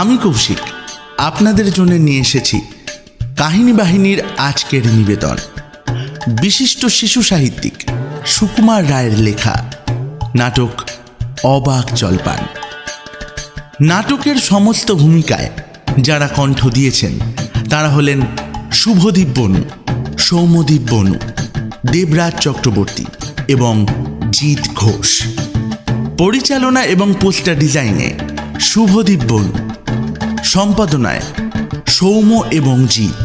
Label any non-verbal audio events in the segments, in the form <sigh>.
আমি কৌশিক আপনাদের জন্য নিয়ে এসেছি কাহিনী বাহিনীর আজকের নিবেদন। বিশিষ্ট শিশু সাহিত্যিক সুকুমার রায়ের লেখা নাটক অবাক জলপান। নাটকের সমস্ত ভূমিকায় যারা কণ্ঠ দিয়েছেন, তারা হলেন শুভদীপ বনু, সৌম্যদীপ বনু, দেবরাজ চক্রবর্তী এবং জিৎ ঘোষ। পরিচালনা এবং পোস্টার ডিজাইনে শুভদীপ বনু সম্পাদনায় সৌম্য এবং জিৎ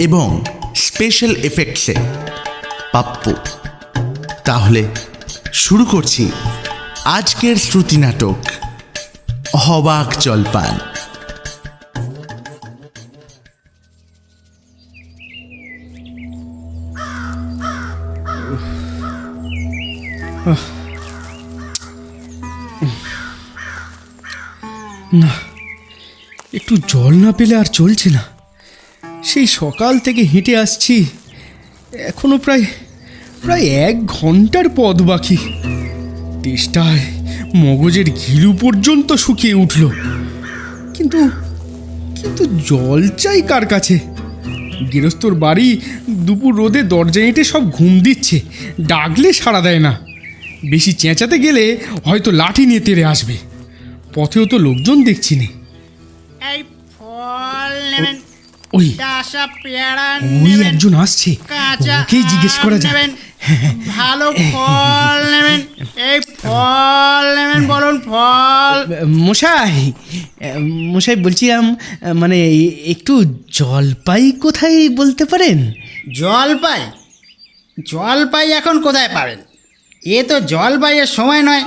এবং স্পেশাল এফেক্টসে পাপ্পু। তাহলে শুরু করছি আজকের শ্রুতি নাটক, হবাক জলপান। না একটু জল না পেলে আর চলছে না। সেই সকাল থেকে হেঁটে আসছি, এখনও প্রায় প্রায় এক ঘণ্টার পথ বাকি। তেষ্টায় মগজের ঘিলু পর্যন্ত শুকিয়ে উঠল। কিন্তু কিন্তু জল চাই কার কাছে? গৃহস্থর বাড়ি দুপুর রোদে দরজা এঁটে সব ঘুম দিচ্ছে, ডাকলে সাড়া দেয় না। বেশি চেঁচাতে গেলে হয়তো লাঠি নিয়ে তেড়ে আসবে। পথেও তো লোকজন দেখছি নে। এই ফল নেবেন ওই। ডাসা পেয়ারা ওই নেবেন একজন আসছে। কাঁচা ওকেই জিজ্ঞেস করা যাক। নেবেন ভালো <laughs> ফল নেবেন এই ফল নেবেন বলুন ফল। মশাই মশাই বলছিলাম মানে একটু জলপাই কোথায় বলতে পারেন? জলপাই? জলপাই এখন কোথায় পাবেন? এ তো জলপাইয়ের সময় নয়।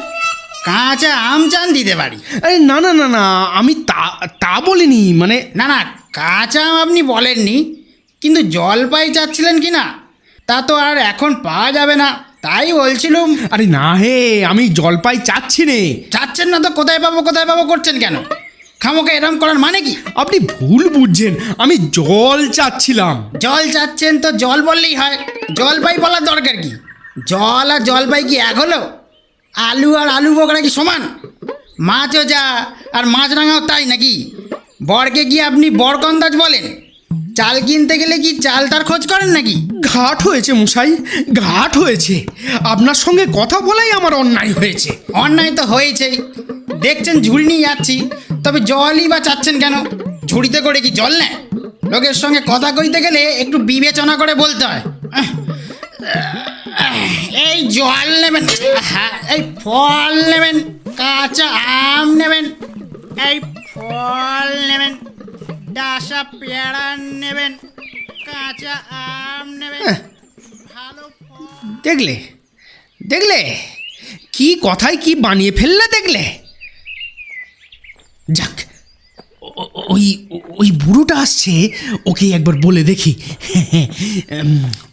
কাঁচা আম চান দিতে পারি। আরে না না না না আমি তা তা বলিনি মানে না না কাঁচা আম আপনি বলেননি কিন্তু জলপাই চাচ্ছিলেন কি না তা তো আর এখন পাওয়া যাবে না তাই বলছিলুম। আরে না হে আমি জলপাই চাচ্ছি নে। চাচ্ছেন না তো কোথায় পাবো কোথায় পাবো করছেন কেন? খামোকে এরম করার মানে কি? আপনি ভুল বুঝছেন আমি জল চাচ্ছিলাম। জল চাচ্ছেন তো জল বললেই হয় জলপাই বলার দরকার কি? জল আর জলপাই কি এক হলো? আলু আর আলু বোকরা কি সমান? মাছও যা আর মাছ রাঙাও তাই নাকি? বরকে কি আপনি বরকন্দাজ বলেন। চাল কিনতে গেলে কি চাল তার খোঁজ করেন নাকি? ঘাট হয়েছে মশাই ঘাট হয়েছে। আপনার সঙ্গে কথা বলাই আমার অন্যায় হয়েছে। অন্যায় তো হয়েছেই দেখছেন ঝুড়ি নিয়ে যাচ্ছি তবে জলই বা চাচ্ছেন কেন? ঝুড়িতে করে কি জল নেয়? লোকের সঙ্গে কথা কইতে গেলে একটু বিবেচনা করে বলতে হয়। এই জল নেবেন। হ্যাঁ এই ফল নেবেন কাঁচা আম নেবেন এই ফল নেবেন ডাসা পেয়ারা নেবেন কাঁচা আম নেবেন ভালো দেখলে দেখলে কি কথায় কি বানিয়ে ফেললে দেখলে? যাক ওই ওই বুড়োটা আসছে ওকে একবার বলে দেখি। <laughs>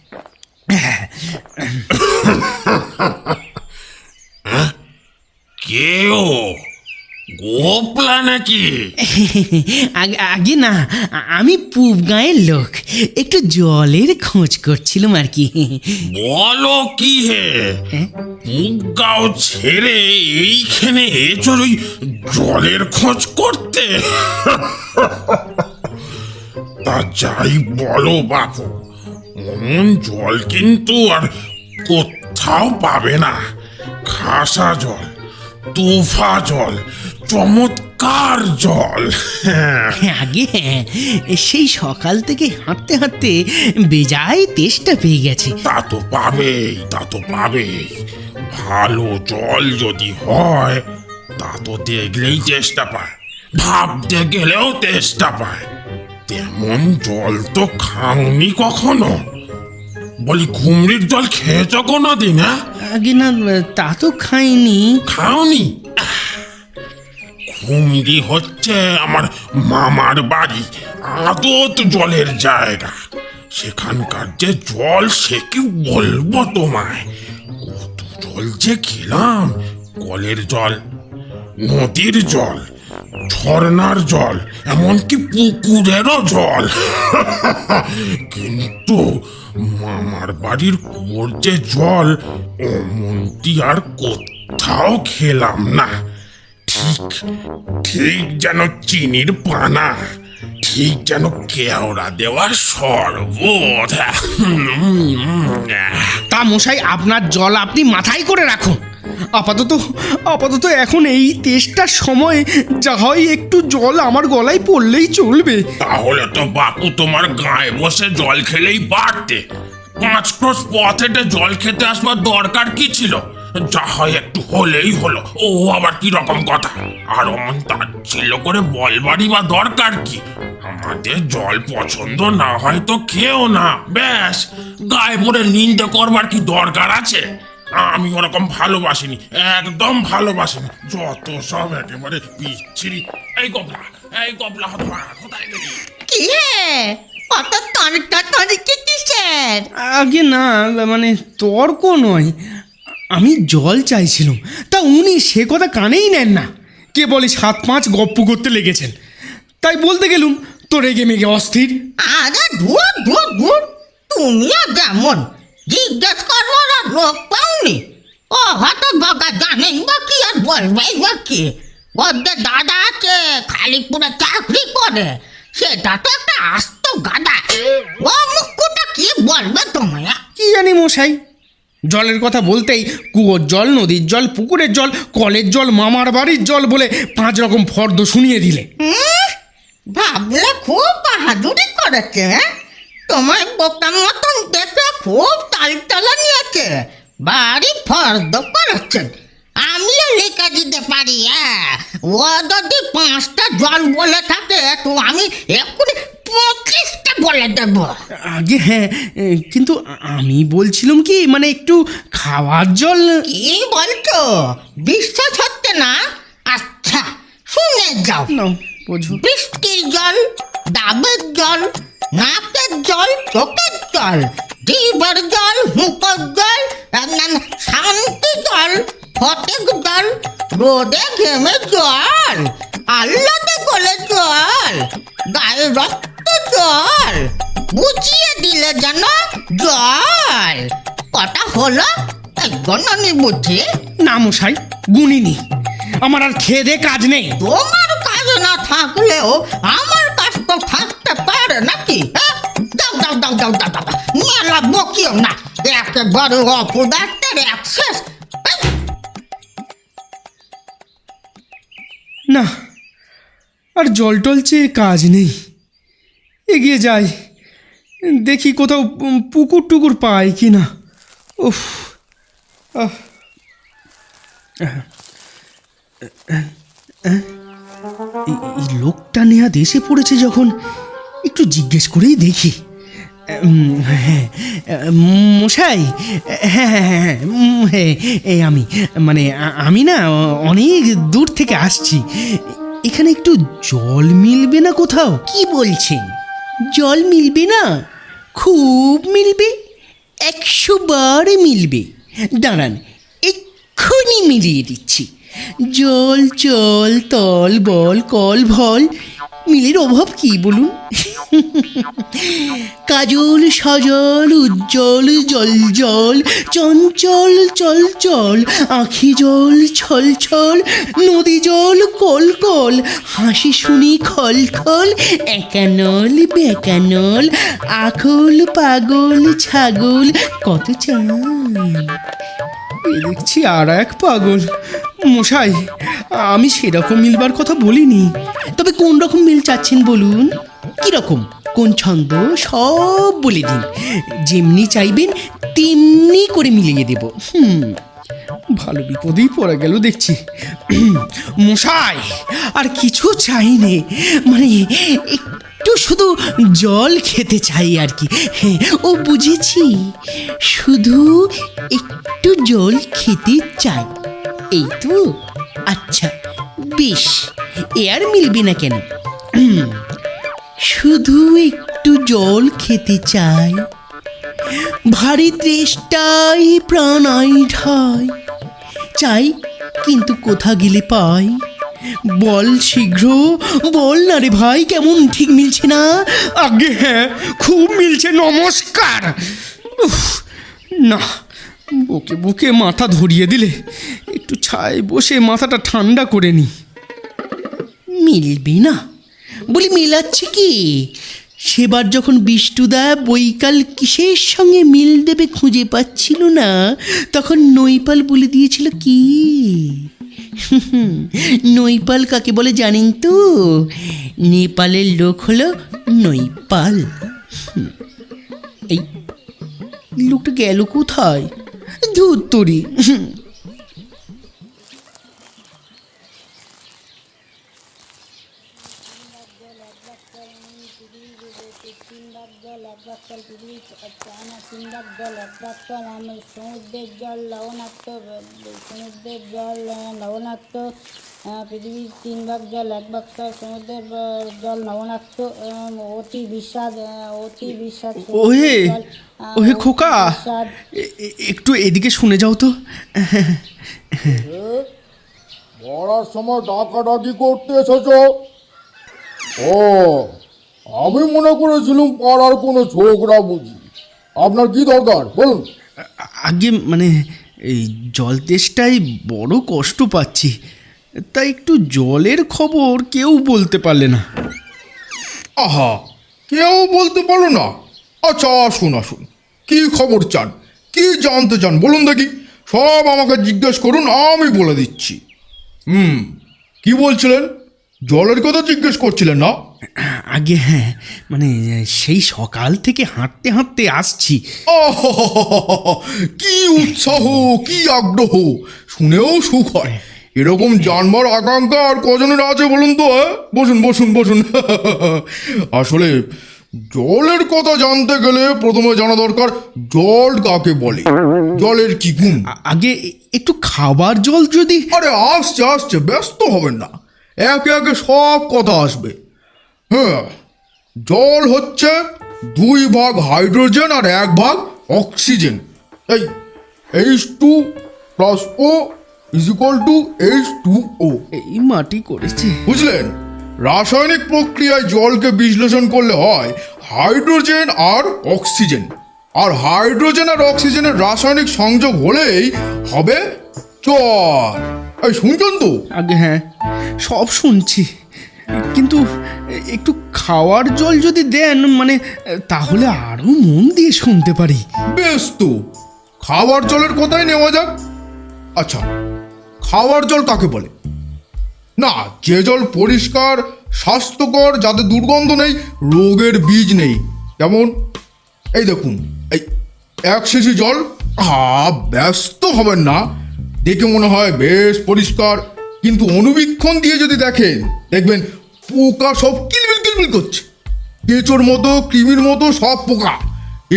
কেও গোপলা নাকি? আগে- আগে না আমি পূব গাঁয়ের লোক। একটু জলের খোঁজ করছিলাম আর কি। বলো কি হে? গাও ছেড়ে এইখানে এচর ওই জলের খোঁজ করতে। তা যাই বলো বাপু। অমন জল কিন্তু আর কোথাও পাবে না। খাসা জল তোফা জল চমৎকার জল। হ্যাঁ আগে হ্যাঁ, সেই সকাল থেকে হাঁটতে হাঁটতে বেজায় তেষ্টা পেয়ে গেছে। তা তো পাবেই তা তো পাবেই। ভালো জল যদি হয় তা তো দেখলেই চেষ্টা পায় ভাবতে গেলেও চেষ্টা পায়। তেমন জল তো খাওনি কখনো? বলি ঘুমরির জল খেয়েছ কোনো দিন হ্যাঁ? আগে না তা তো খাইনি। খাওনি? হুমড়ি হচ্ছে আমার মামার বাড়ি আদত জলের জায়গা। সেখানকার যে জল সে কি বলব তোমায়? কত জল যে খেলাম কলের জল নদীর জল। ঝর্ণার জল, এমনকি পুকুরেরও জল। কিন্তু মামার বাড়ির কুয়োর যে জল অমনটি আর কোথাও খেলাম না। ঠিক ঠিক যেন চিনির পানা, ঠিক যেন কেওড়া দেওয়া শরবত। তা মশাই, আপনার জল আপনি মাথায় করে রাখুন। আপাতত আপাতত এখন এই তেষ্টার সময় যা হয় একটু জল আমার গলায় পড়লেই চলবে। তাহলে তো বাপু তোমার গায়ে বসে জল খেলেই পারতে পাঁচ ক্রোশ পথ জল খেতে আসবার দরকার কি ছিল? যা হয় একটু হলেই হলো, ও আবার কি রকম কথা? আর অমন তার ছিল করে বলবারই বা দরকার কি? আমাদের জল পছন্দ না হয় তো খেও না, ব্যাস। গায়ে পড়ে নিন্দে করবার কি দরকার আছে? আমি ওরকম ভালোবাসিনি একদম ভালোবাসিনি। যত সব একেবারে বিচ্ছিরি এই গবলা এই গবলা হতো কোথায় গেলি? কি হে? অত তর্ক তর্কি কিসের? আগে না মানে তর্ক নয়। আমি জল চাইছিলাম তা উনি সে কথা কানেই নেন না। কে বলে সাত পাঁচ গপ্প করতে লেগেছেন। তাই বলতে গেলুম তো রেগে মেগে অস্থির। আরে ধুর ধুর ধুর। তুমিও যেমন জিজ্ঞেস করবার আর লোক পাওনি। ও হয়তো বাবা জানেন বা কি আর বলবেই বা কি? ওদের দাদা আছে খালিপুরে চাকরি করে। সেটা তো একটা আস্ত গাদা। ও মুখটা কি বলবে তোমায়? কি জানি মশাই? জলের কথা বলতেই কুয়োর জল নদীর জল পুকুরের জল কলের জল মামার বাড়ির জল বলে পাঁচ রকম ফর্দ শুনিয়ে দিলে। ভাবলে খুব বাহাদুরি করেছে হ্যাঁ? তোমার বোকার মতন দেখে খুব তালতলা নিয়েছে। বাড়ি ফর্দ করেছেন আমিও লিখে দিতে পারি হ্যাঁ। ও যদি পাঁচটা জল বলে থাকে তো আমি এক্ষুনি পঁচিশটা বলে দেবো। আগে হ্যাঁ কিন্তু আমি বলছিলাম কি মানে একটু খাওয়ার জল কি বলছো? বিশ্বাস হচ্ছে না? আচ্ছা শুনে যাও। বৃষ্টির জল ডাবের জল নাকের জল চোখের জল জল আর না না, শান্তি জল ফটেক জল রোদে ঘেমে জল আল্লাদে গলে জল গায়ে রক্ত জল বুঝিয়ে দিলে যেন জল। কটা হলো? গণনি বুঝি। না মশাই গুনিনি। আমার আর খেয়ে দে কাজ নেই। তোমার কাজ না থাকলেও আমার কাজ তো থাকতে পারে নাকি হ্যাঁ? দাও দাও দাও দাও দাও দাও মেলা বকিও না একেবারে অপদার্থের অ্যাক্সেস না আর জল টল চেয়ে কাজ নেই এগিয়ে যাই দেখি কোথাও পুকুর টুকুর পাই কি না উফ এই লোকটা নেয়া দেশে পড়েছে যখন একটু জিজ্ঞেস করেই দেখি। হ্যাঁ মশাই হ্যাঁ হ্যাঁ হ্যাঁ হ্যাঁ হ্যাঁ আমি মানে আমি না অনেক দূর থেকে আসছি। এখানে একটু জল মিলবে না কোথাও? কি বলছেন? জল মিলবে না? খুব মিলবে, একশো বার মিলবে। দাঁড়ান, এক্ষুনি মিলিয়ে দিচ্ছি। জল, চল, তল, বল, কল, ভল, মিলের অভাব কি বলুন? <laughs> কাজল সজল উজ্জ্বল জল জল, চঞ্চল চল চল, আখি জল ছল ছল, নদী জল কল কল, হাসি শুনি খল খল, একানল বেকানল আখল পাগল ছাগল, কত চাল। দেখছি আর এক পাগল। মশাই, আমি সেরকম মিলবার কথা বলিনি। তবে কোন রকম মিল চাচ্ছেন বলুন? কি রকম কোন ছন্দ? সব বলে দিন। যেমনি চাইবেন, তেমনি করে মিলিয়ে দেব। হুম। ভালো বিপদেই পড়ে গেল দেখছি। মশাই, আর কিছু চাই নে। মানে একটু শুধু জল খেতে চাই আর কি। হ্যাঁ ও বুঝেছি। শুধু একটু জল খেতে চাই। এই তো। আচ্ছা বেশ। এ আর মিলবে না কেন। শুধু একটু জল খেতে চাই। ভারী তৃষ্টাই প্রাণাই ঢাই। চাই কিন্তু কোথা গেলে পাই? বল শীঘ্র বল না রে ভাই কেমন ঠিক মিলছে না? আগে হ্যাঁ খুব মিলছে নমস্কার। না বুকে বুকে মাথা ধরিয়ে দিলে একটু ছায় বসে মাথাটা ঠান্ডা করে নি। মিলবি না। বলি মিলাচ্ছে কি? সেবার যখন বিষ্টুদা বৈকাল কিসের সঙ্গে মিল দেবে খুঁজে পাচ্ছিল না, তখন নৈপাল বলে দিয়েছিল কি? <laughs> নৈপাল কাকে বলে জানেন তো? নেপালের লোক হলো নৈপাল। এই লোকটা গেল কোথায়? ধুত্তরি। হুম সিন্দার জল আমি সমুদ্রের জল লবণাক্ত সমুদ্রের জল লবণাক্ত পৃথিবীর তিন ভাগ জল এক ভাগ সমুদ্রের জল লবণাক্ত অতি বিস্বাদ অতি বিস্বাদ ওহে ওহে খোকা একটু এদিকে শুনে যাও তো। পড়ার সময় ডাকাডাকি করতে এসেছ? ও আমি মনে করেছিলাম পাড়ার কোনো ঝোঁকরা বুঝি। আপনার কি দরকার? বলুন। আগে মানে এই জল তেষ্টায় বড় কষ্ট পাচ্ছি তাই একটু জলের খবর কেউ বলতে পারলে না। আহা কেউ বলতে পারো না। আচ্ছা আসুন আসুন। কি খবর চান? কি জানতে চান? বলুন দেখি। সব আমাকে জিজ্ঞেস করুন আমি বলে দিচ্ছি। হুম কি বলছিলেন? জলের কথা জিজ্ঞেস করছিলেন না? আগে হ্যাঁ মানে সেই সকাল থেকে হাঁটতে হাঁটতে আসছি। কি উৎসাহ কি আগ্রহ শুনেও সুখ হয়। এরকম জানবার আকাঙ্ক্ষা আর কজনের আছে বলুন তো হ্যাঁ? বসুন বসুন বসুন। <laughs> আসলে জলের কথা জানতে গেলে প্রথমে জানা দরকার জল কাকে বলে? জলের কি গুণ? আগে একটু খাবার জল যদি আরে আসছে আসছে ব্যস্ত হবেন না। একে একে সব কথা আসবে। হ্যাঁ জল হচ্ছে দুই ভাগ হাইড্রোজেন আর এক ভাগ অক্সিজেন। এই H two plus O is equal to H two O এই মাটি করেছে। বুঝলেন? রাসায়নিক প্রক্রিয়ায় জলকে বিশ্লেষণ করলে হয় হাইড্রোজেন আর অক্সিজেন। আর হাইড্রোজেন আর অক্সিজেনের রাসায়নিক সংযোগ হলেই হবে জল। এই শুনছেন তো? আগে হ্যাঁ। সব শুনছি। কিন্তু একটু খাওয়ার জল যদি দেন মানে তাহলে আরও মন দিয়ে শুনতে পারি। বেশ তো। খাওয়ার জলের কথাই নেওয়া যাক। আচ্ছা খাওয়ার জল কাকে বলে? না, যে জল পরিষ্কার, স্বাস্থ্যকর যাতে দুর্গন্ধ নেই, রোগের বীজ নেই। যেমন, এই দেখুন, এই এক শিশি জল। হা ব্যস্ত হবেন না। দেখে মনে হয় বেশ পরিষ্কার। কিন্তু অনুবীক্ষণ দিয়ে যদি দেখেন, দেখবেন পোকা সব কিলবিল কিলবিল করছে। কেঁচোর মতো, কৃমির মতো সব পোকা।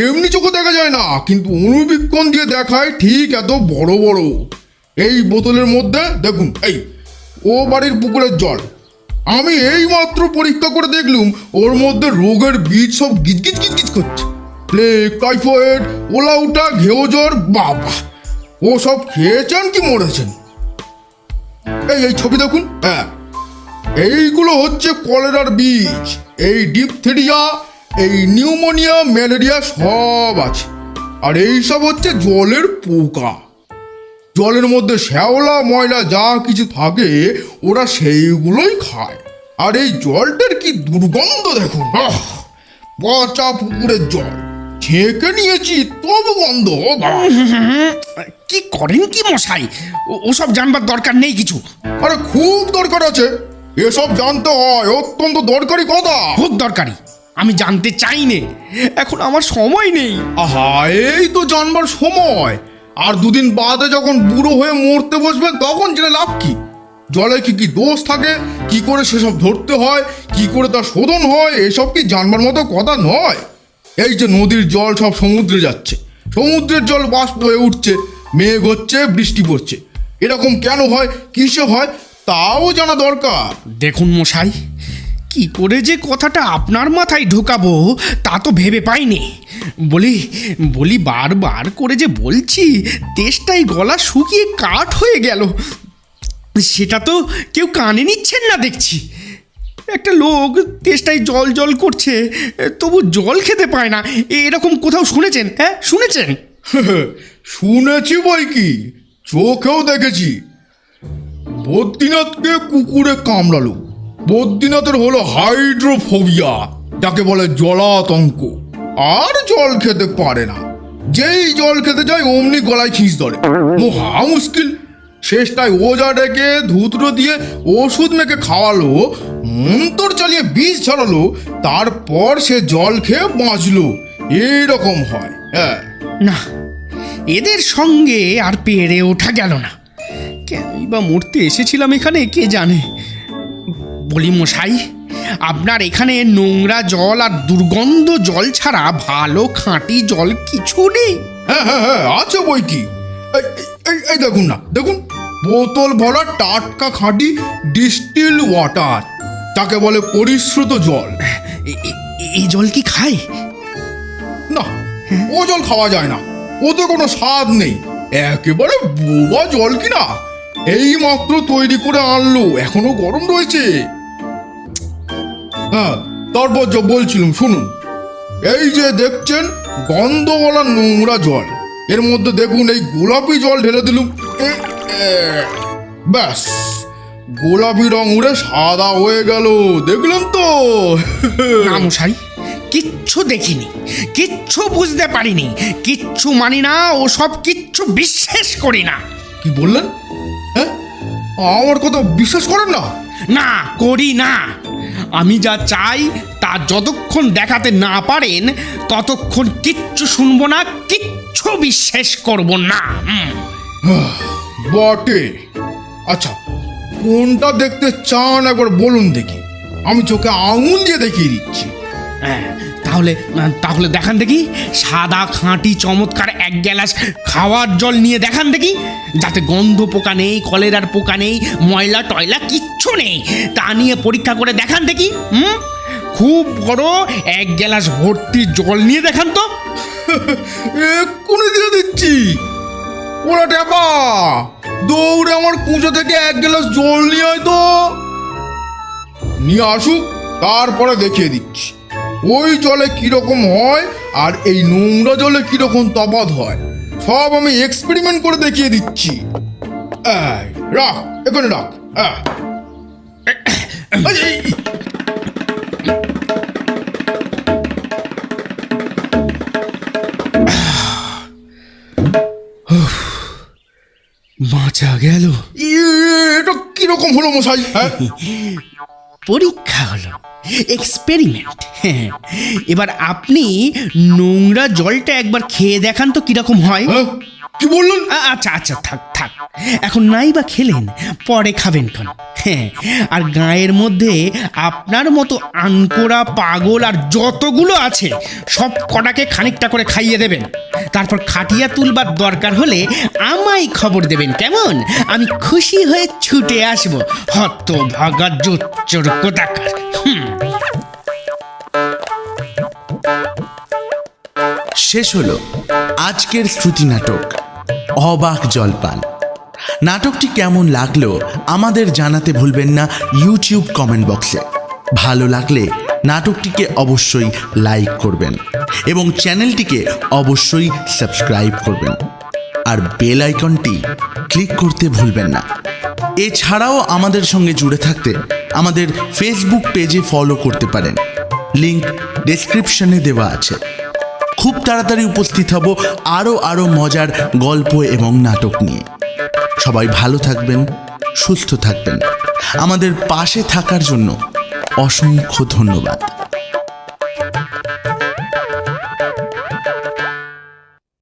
এমনি চোখে দেখা যায় না, কিন্তু অনুবীক্ষণ দিয়ে দেখায় ঠিক এত বড় বড়। এই বোতলের মধ্যে, দেখুন, এই, ও বাড়ির পুকুরের জল। আমি এই মাত্র পরীক্ষা করে দেখলুম, ওর মধ্যে রোগের বীজ সব গিজ গিজ গিজ গিজ করছে। প্লেগ, টাইফয়েড ওলাউটা ঘেও জ্বর, বাবা। ও সব খেয়েছেন কি মরেছেন? এই এই ছবি দেখুন। হ্যাঁ। এইগুলো হচ্ছে কলেরার বীজ। এই ডিপথেরিয়া এই নিউমোনিয়া ম্যালেরিয়া সব আছে। আর এই সব হচ্ছে জলের পোকা। জলের মধ্যে শ্যাওলা, ময়লা যা কিছু থাকে, ওরা সেইগুলোই খায়। আর এই জলটার কি দুর্গন্ধ দেখুন! পচা পুকুরের জল। ছেঁকে নিয়েছি, তবু গন্ধ কি করেন কি মশাই? ও- ওসব জানবার দরকার নেই কিছু। আরে খুব দরকার আছে। এসব জানতে হয় অত্যন্ত দরকারি কথা। খুব দরকারি। আমি জানতে চাই নে এখন আমার সময় নেই। আহা এই তো জানবার সময়। আর দুদিন বাদে যখন বুড়ো হয়ে মরতে বসবেন তখন জেনে লাভ কি? জলে কি কি দোষ থাকে কি করে সেসব ধরতে হয় কি করে তা শোধন হয় এসব কি জানবার মতো কথা নয়? এই যে নদীর জল সব সমুদ্রে যাচ্ছে। সমুদ্রের জল বাষ্প হয়ে উঠছে। মেঘ হচ্ছে বৃষ্টি পড়ছে। এরকম কেন হয় কিসে হয় তাও জানা দরকার। দেখুন মশাই কি করে যে কথাটা আপনার মাথায় ঢোকাবো তা তো ভেবে পাইনি। বলি বলি বারবার করে যে বলছি তেষ্টাই গলা শুকিয়ে কাঠ হয়ে গেল। সেটা তো কেউ কানে নিচ্ছেন না দেখছি। একটা লোক তেষ্টায় জল জল করছে তবু জল খেতে পায় না। এরকম কোথাও শুনেছেন হ্যাঁ শুনেছেন? <laughs> শুনেছি বই কি? চোখেও দেখেছি। বদ্রীনাথকে কুকুরে কামড়ালো। বদ্রীনাথের হলো হাইড্রোফোবিয়া, যাকে বলে জলাতঙ্ক। আর জল খেতে পারে না। যেই জল খেতে যায়, অমনি গলায় খিঁচ ধরে। মহা মুশকিল। শেষটায় ওজা ডেকে ধুতরো দিয়ে ওষুধ মেখে খাওয়ালো, মন্তর চালিয়ে বিষ ছড়ালো, তারপর সে জল খেয়ে বাঁচলো। এইরকম হয় হ্যাঁ। না এদের সঙ্গে আর পেরে ওঠা গেল না। কেনই বা মরতে এসেছিলাম এখানে কে জানে? বলি মশাই আপনার এখানে নোংরা জল আর দুর্গন্ধ জল ছাড়া ভালো খাঁটি জল কিছু নেই। হ্যাঁ হ্যাঁ হ্যাঁ আছে বই কি? এই, দেখুন না দেখুন বোতল ভরা টাটকা খাঁটি ডিস্টিল ওয়াটার তাকে বলে পরিশ্রুত জল। এই জল কি খায়? না ও জল খাওয়া যায় না। ওতে কোনো স্বাদ নেই। একেবারে বোবা জল কিনা। এই মাত্র তৈরি করে আনলো, এখনও গরম রয়েছে। হ্যাঁ তারপর যা বলছিলাম, শুনুন। এই যে দেখছেন, গন্ধওয়ালা নোংরা জল। এর মধ্যে দেখুন, এই গোলাপি জল ঢেলে দিলুম। ব্যাস, গোলাপি রং উড়ে সাদা হয়ে গেল। দেখলেন তো? মশাই। কিচ্ছু দেখিনি কিচ্ছু বুঝতে পারিনি কিচ্ছু মানি না ও সব কিচ্ছু বিশ্বাস করি না। কি বললেন? হ্যাঁ? আমার কথা বিশ্বাস করেন না? না করি না। আমি যা চাই তা যতক্ষণ দেখাতে না পারেন ততক্ষণ কিচ্ছু শুনব না কিচ্ছু বিশ্বাস করব না। বটে। আচ্ছা কোনটা দেখতে চান একবার বলুন দেখি। আমি চোখে আঙুল দিয়ে দেখিয়ে দিচ্ছি। তাহলে তাহলে দেখান দেখি। সাদা খাঁটি, চমৎকার এক গ্লাস খাওয়ার জল নিয়ে দেখান দেখি। যাতে গন্ধ পোকা নেই, কলেরার পোকা নেই, ময়লা টয়লা কিচ্ছু নেই। তা নিয়ে পরীক্ষা করে দেখান দেখি, হুম? খুব বড় এক গ্লাস ভর্তি জল নিয়ে দেখান তো। <laughs> দিয়ে দিচ্ছি? ওরা ট্যাপা দৌড়ে আমার কুঁচো থেকে এক গ্লাস জল নিয়ে আয় তো। নিয়ে আসুক, তারপরে দেখিয়ে দিচ্ছি। ওই জলে কীরকম হয় আর এই নোংরা জলে কীরকম তফাৎ হয় সব আমি এক্সপেরিমেন্ট করে দেখিয়ে দিচ্ছি। রাখ এখানে রাখ বাঁচা গেল। এটা কীরকম হলো মশাই হ্যাঁ? <laughs> পরীক্ষা হলো এক্সপেরিমেন্ট হ্যাঁ এবার আপনি নোংরা জলটা একবার খেয়ে দেখান তো কীরকম হয়। হ্যাঁ? কি বললেন? আচ্ছা আচ্ছা থাক থাক। এখন নাই বা খেলেন পরে খাবেন কেন হ্যাঁ আর গায়ের মধ্যে আপনার মতো আনকোড়া পাগল আর যতগুলো আছে সব কটাকে খানিকটা করে খাইয়ে দেবেন। তারপর খাটিয়া তুলবার দরকার হলে আমায় খবর দেবেন, কেমন? আমি খুশি হয়ে ছুটে আসব হত ভাগা জোচ্চোর কোথাকার শেষ হলো আজকের শ্রুতি নাটক, অবাক জলপান। নাটকটি কেমন লাগল আমাদের জানাতে ভুলবেন না ইউটিউব কমেন্ট বক্সে। ভালো লাগলে নাটকটিকে অবশ্যই লাইক করবেন। এবং চ্যানেলটিকে অবশ্যই সাবস্ক্রাইব করবেন। আর বেল আইকনটি ক্লিক করতে ভুলবেন না। এছাড়াও আমাদের সঙ্গে জুড়ে থাকতে আমাদের ফেসবুক পেজে ফলো করতে পারেন। লিংক ডেসক্রিপশনে দেওয়া আছে। খুব তাড়াতাড়ি উপস্থিত হব আরও আরও মজার গল্প এবং নাটক নিয়ে। সবাই ভালো থাকবেন, সুস্থ থাকবেন। আমাদের পাশে থাকার জন্য অসংখ্য ধন্যবাদ।